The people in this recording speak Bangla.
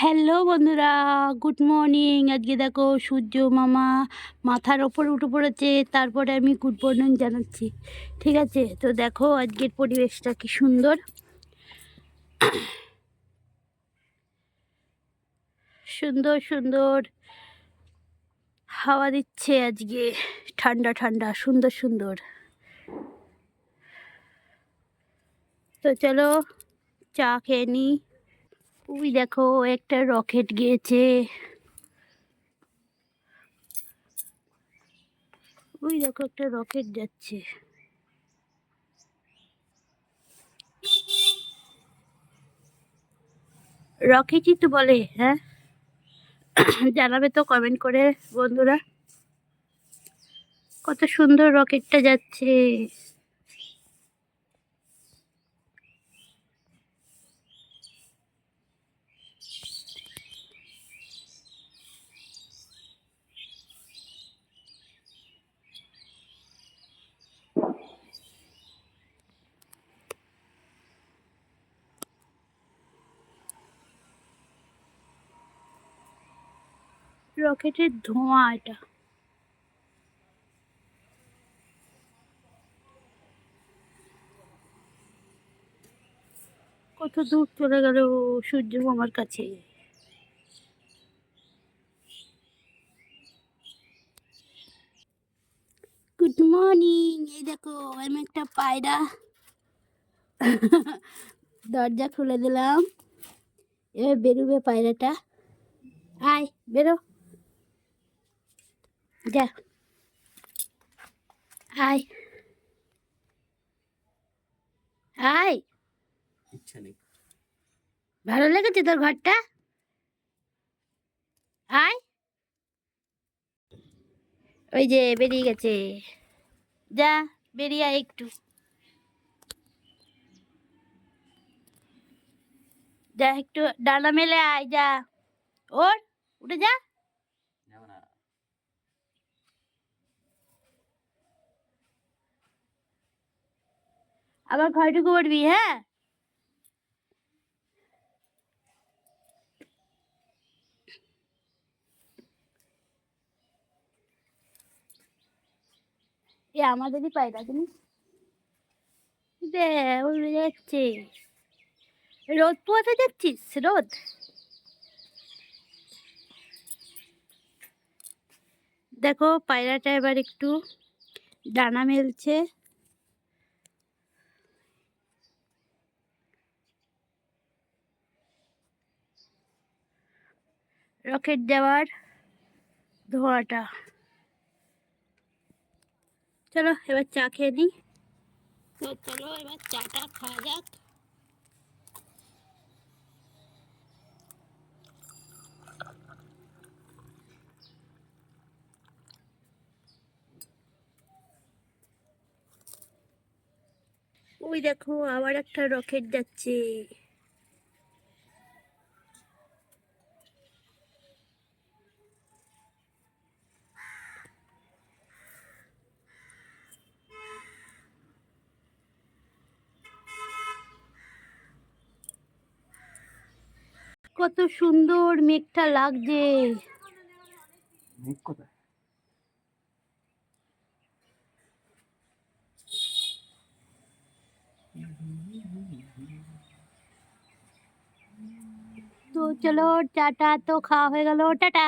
হ্যালো বন্ধুরা, গুড মর্নিং। আজকে দেখো সূর্য, মামা মাথার ওপর উঠে পড়েছে, তারপরে আমি গুড মর্নিং জানাচ্ছি। ঠিক আছে? তো দেখো আজকের পরিবেশটা কি সুন্দর। সুন্দর সুন্দর। হাওয়া দিচ্ছে আজকে। ঠান্ডা ঠান্ডা, সুন্দর সুন্দর। তো চলো চা খেয়ে নিই ওই দেখো, একটা রকেট গিয়েছে। ওই দেখো, একটা রকেট যাচ্ছে। রকেটই তো বলে হ্যাঁ? জানাবে তো কমেন্ট করে, বন্ধুরা। কত সুন্দর রকেটটা যাচ্ছে। রকেটের ধোঁয়া এটা। কত দূর চলে গেল সূর্য মামার কাছে। গুড মর্নিং এই দেখো, আমি একটা পায়রা। দরজা খুলে দিলাম। এবার বেরোবে পায়রাটা। আয়, বেরো। যা আয় আয় ভালো লেগেছে তোর ঘরটা? আয় ওই যে বেরিয়ে গেছে। যা, বেরিয়ে আয় একটু। যা, একটু ডানা মেলে আয়, যা। ওর উঠে যা। আবার ঘরে ঢুকে পড়বি হ্যাঁ? এ আমাদেরই পায়রা জানিস উড়ে যাচ্ছে। রোদ পোয়াতে যাচ্ছিস, রোদ? দেখো, পায়রাটা এবার একটু ডানা মেলছে। রকেট দেওয়ার ধোঁয়াটা। চলো এবার চা খেয়ে নিই। তো চলো এবার চাটা খাওয়া যাক। ওই দেখো আবার একটা রকেট যাচ্ছে। কত সুন্দর মেঘটা লাগছে। তো চলো টাটা তো খাওয়া হয়ে গেল টাটা।